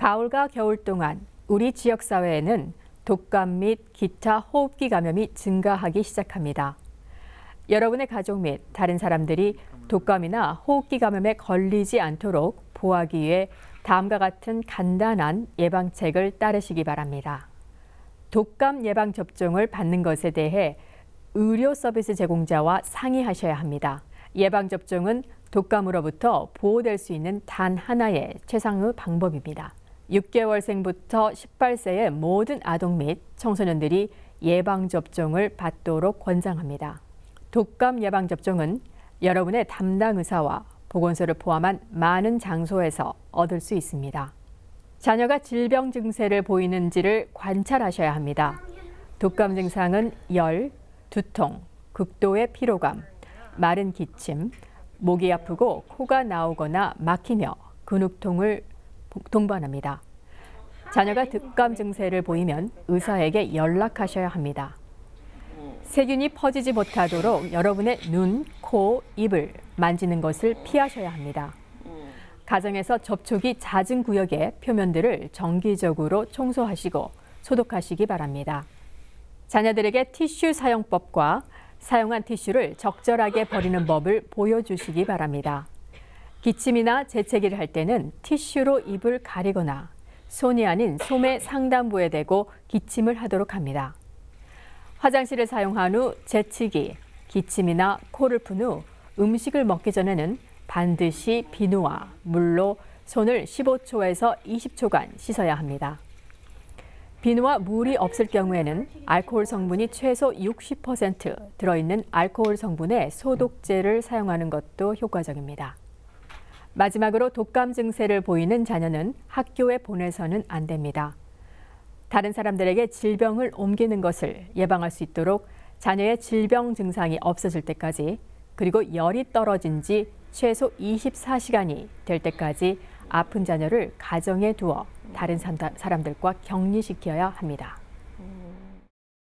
가을과 겨울 동안 우리 지역 사회에는 독감 및 기타 호흡기 감염이 증가하기 시작합니다. 여러분의 가족 및 다른 사람들이 독감이나 호흡기 감염에 걸리지 않도록 보호하기 위해 다음과 같은 간단한 예방책을 따르시기 바랍니다. 독감 예방 접종을 받는 것에 대해 의료 서비스 제공자와 상의하셔야 합니다. 예방 접종은 독감으로부터 보호될 수 있는 단 하나의 최상의 방법입니다. 6개월생부터 18세의 모든 아동 및 청소년들이 예방 접종을 받도록 권장합니다. 독감 예방 접종은 여러분의 담당 의사와 보건소를 포함한 많은 장소에서 얻을 수 있습니다. 자녀가 질병 증세를 보이는지를 관찰하셔야 합니다. 독감 증상은 열, 두통, 극도의 피로감, 마른 기침, 목이 아프고 코가 나오거나 막히며 근육통을 동반합니다. 자녀가 독감 증세를 보이면 의사에게 연락하셔야 합니다. 세균이 퍼지지 못하도록 여러분의 눈, 코, 입을 만지는 것을 피하셔야 합니다. 가정에서 접촉이 잦은 구역의 표면들을 정기적으로 청소하시고 소독하시기 바랍니다. 자녀들에게 티슈 사용법과 사용한 티슈를 적절하게 버리는 법을 보여주시기 바랍니다. 기침이나 재채기를 할 때는 티슈로 입을 가리거나 손이 아닌 솜의 상단부에 대고 기침을 하도록 합니다. 화장실을 사용한 후 재치기, 기침이나 코를 푼 후 음식을 먹기 전에는 반드시 비누와 물로 손을 15초에서 20초간 씻어야 합니다. 비누와 물이 없을 경우에는 알코올 성분이 최소 60% 들어있는 알코올 성분의 소독제를 사용하는 것도 효과적입니다. 마지막으로 독감 증세를 보이는 자녀는 학교에 보내서는 안 됩니다. 다른 사람들에게 질병을 옮기는 것을 예방할 수 있도록 자녀의 질병 증상이 없어질 때까지 그리고 열이 떨어진 지 최소 24시간이 될 때까지 아픈 자녀를 가정에 두어 다른 사람들과 격리시켜야 합니다.